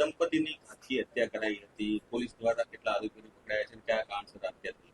દંપતીની ઘાતકી હત્યા કરાઈ હતી. પોલીસ દ્વારા કેટલા આરોપીઓ પકડાયા છે કયા કારણસર હત્યા થઈ?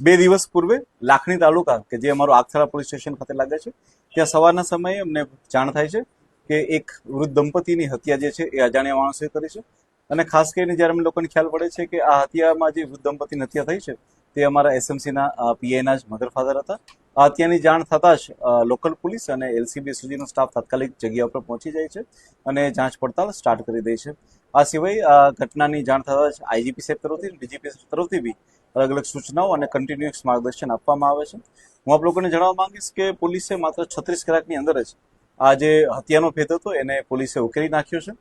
બે દિવસ પૂર્વે લાખણી તાલુકા, કે જે અમારો આગથરા પોલીસ સ્ટેશન ખાતે લાગે છે, ત્યાં સવારના સમયે અમને જાણ થાય છે કે એક વૃદ્ધ દંપતીની હત્યા જે છે એ અજાણ્યા માણસોએ કરી છે. અને ખાસ કરીને જ્યારે અમને લોકોને ખ્યાલ પડે છે કે આ હત્યામાં જે વૃદ્ધ દંપતીની હત્યા થઈ છે, તે અમારા એસએમસીના પીઆઈના જ મધર ફાધર હતા. હત્યાની જાણ થતાં જ લોકલ પોલીસ અને એલસીબી સુધીનો સ્ટાફ તાત્કાલિક જગ્યા ઉપર પહોંચી જાય છે અને જાંચ પડતાલ સ્ટાર્ટ કરી દે છે. આ સિવાય આ ઘટનાની જાણ થતાં જ આઈજીપી સાહેબ તરફથી ડીજીપી તરફથી બી અલગ અલગ સૂચનાઓ અને કન્ટિન્યુઅસ માર્ગદર્શન આપવામાં આવે છે. હું આપ લોકોને જણાવવા માંગીશ કે પોલીસે માત્ર છત્રીસ કલાકની અંદર જ આ જે હત્યાનો ભેદ હતો એને પોલીસે ઉકેલી નાખ્યો છે.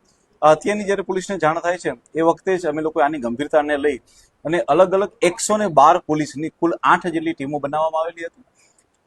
હત્યાની જ્યારે પોલીસને જાણ થાય છે, એ વખતે જ અમે લોકો આની ગંભીરતાને લઈ અને અલગ અલગ એકસો ને બાર પોલીસની કુલ આઠ જેટલી ટીમો બનાવવામાં આવેલી હતી.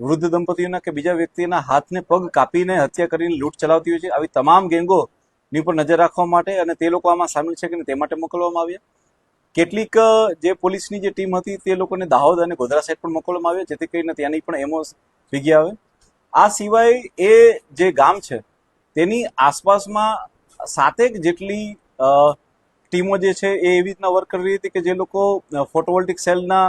વૃદ્ધ દંપતીઓના કે બીજા વ્યક્તિના હાથને પગ કાપીને હત્યા કરીને લૂંટ ચલાવતી હોય છે. આવી તમામ ગેંગોની પર નજર રાખવા માટે અને તે લોકો આમાં સામેલ છે કે તે માટે મોકલવામાં આવ્યા. કેટલીક જે પોલીસની જે ટીમ હતી તે લોકોને દાહોદ અને ગોધરા સાઈડ પણ મોકલવામાં આવ્યા, જેથી કરીને ત્યાંની પણ એમો ભીગી આવે આ સિવાય એ જે ગામ છે, તેની આસપાસમાં સાતેક જેટલી ટીમો જે છે એ એવી રીતના વર્ક કરી હતી કે જે લોકો ફોટોવોલ્ટિક સેલના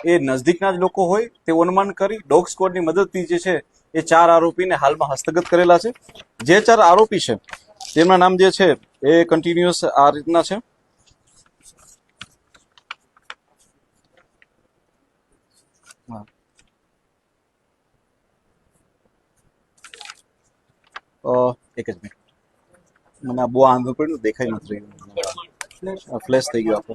એ નજદીકના જ લોકો હોય તે અનુમાન કરી ડોગ સ્કોડની મદદથી જે છે એ ચાર આરોપીને હાલમાં હસ્તગત કરેલા છે. જે ચાર આરોપી છે તેમના નામ જે છે એ કન્ટિન્યુઅસ આ રીતના છે. એક જ મિનિટ. મને આ બહુ આંધો પડ્યું દેખાય નથી રહ્યું. ફ્લેશ. થઈ ગયો આપણો.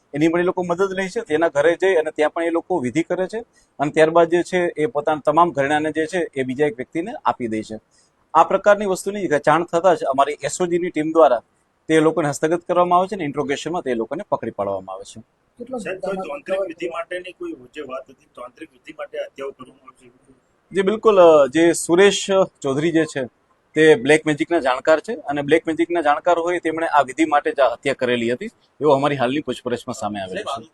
એની પણ એ લોકો મદદ લે છે તેના ઘરે જઈ અને ત્યાં પણ એ લોકો વિધિ કરે છે અને ત્યારબાદ જે છે એ પોતાના તમામ ઘરેણાને જે છે એ બીજા એક વ્યક્તિને આપી દે છે. આ પ્રકારની વસ્તુની જાણ થતાં જ અમારી એસઓજીની ટીમ દ્વારા તે લોકોને હસ્તગત કરવામાં આવે છે અને ઇન્ટ્રોગેશનમાં તે લોકોને પકડી પાડવામાં આવે છે. કોઈ તાંત્રિક વિધિ માટેની કોઈ જે વાત હતી તાંત્રિક વિધિ માટે હત્યાઓ કરવામાં આવશે? જે બિલકુલ જે સુરેશ ચૌધરી જે છે તે બ્લેક મેજિકના જાણકાર છે અને બ્લેક મેજિકના જાણકાર હોય તેમણે આ વિધિ માટે જ હત્યા કરેલી હતી. એવું અમારી હાલની પૂછપરછમાં સામે આવેલું છે.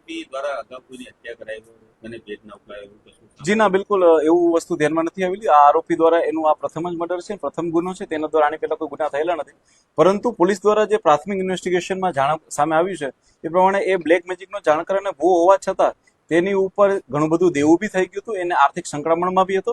જી ના બિલકુલ એવું વસ્તુ ધ્યાનમાં નથી આવેલી. આ આરોપી દ્વારા એનું આ પ્રથમ જ મર્ડર છે પ્રથમ ગુનો છે તેના દ્વારા આની પહેલા કોઈ ગુના થયેલા નથી. પરંતુ પોલીસ દ્વારા જે પ્રાથમિક ઇન્વેસ્ટિગેશનમાં જાણ સામે આવ્યું છે એ પ્રમાણે એ બ્લેક મેજિકનો જાણકાર અને ભૂ હોવા છતાં તેની ઉપર ઘણું બધું દેવું બી થઈ ગયું હતું એને આર્થિક સંક્રમણમાં બી હતો.